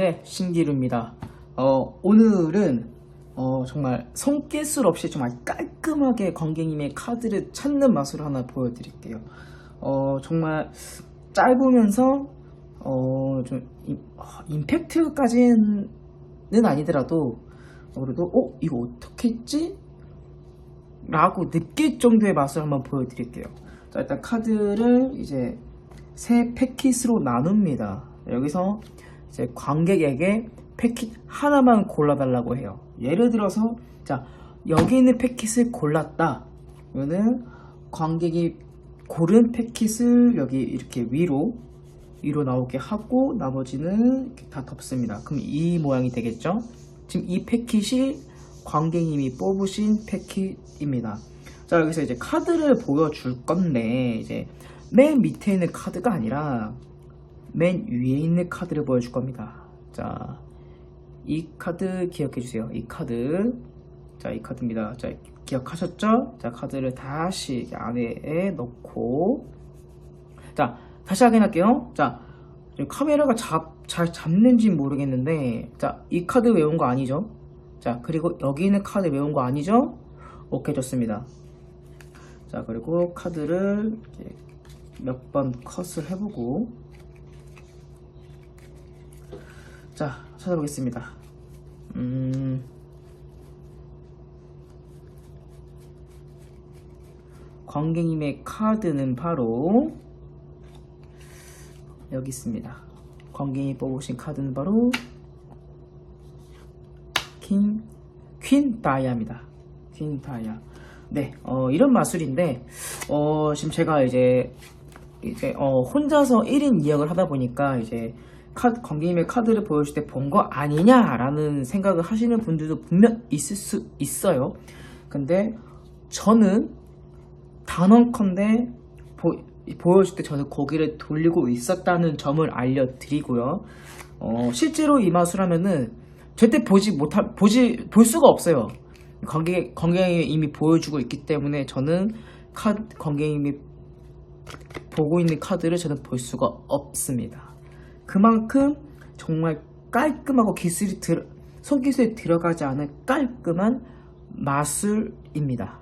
네, 신기루입니다. 어, 오늘은 어, 정말 손기술 없이 정말 깔끔하게 관객님의 카드를 찾는 맛으로 하나 보여드릴게요. 어, 정말 짧으면서 어, 좀 임, 어, 임팩트까지는 아니더라도 어, 그래도 어 이거 어떻게 했지? 라고 느낄 정도의 맛을 한번 보여드릴게요. 자, 일단 카드를 이제 세 패킷으로 나눕니다. 여기서 이제 관객에게 패킷 하나만 골라달라고 해요. 예를 들어서 자 여기 있는 패킷을 골랐다. 그러면 관객이 고른 패킷을 여기 이렇게 위로 위로 나오게 하고 나머지는 다 덮습니다. 그럼 이 모양이 되겠죠? 지금 이 패킷이 관객님이 뽑으신 패킷입니다. 자 여기서 이제 카드를 보여줄 건데 이제 맨 밑에 있는 카드가 아니라 맨 위에 있는 카드를 보여줄 겁니다. 자, 이 카드 기억해 주세요. 이 카드. 자, 이 카드입니다. 자, 기억하셨죠? 자, 카드를 다시 안에 넣고. 자, 다시 확인할게요. 자, 카메라가 잡, 잘 잡는지 모르겠는데. 자, 이 카드 외운 거 아니죠? 자, 그리고 여기 있는 카드 외운 거 아니죠? 오케이, 좋습니다. 자, 그리고 카드를 몇 번 컷을 해보고. 자, 찾아보겠습니다. 음, 관객님의 카드는 바로 여기 있습니다. 관객이 뽑으신 카드는 바로 킹, 퀸 다이아입니다. 퀸 다이아. 네, 어, 이런 마술인데, 어, 지금 제가 이제, 이제, 어, 혼자서 1인 2역을 하다 보니까 이제, 카드, 관객님의 카드를 보여줄 때 본 거 아니냐라는 생각을 하시는 분들도 분명 있을 수 있어요. 근데 저는 단언컨대 보, 보여줄 때 저는 고개를 돌리고 있었다는 점을 알려드리고요. 어, 실제로 이 마술하면은 절대 보지 못하, 보지, 볼 수가 없어요. 관객, 관객이 이미 보여주고 있기 때문에 저는 카드, 관객님이 보고 있는 카드를 저는 볼 수가 없습니다. 그만큼 정말 깔끔하고 기술이 들, 손기술이 들어가지 않은 깔끔한 마술입니다.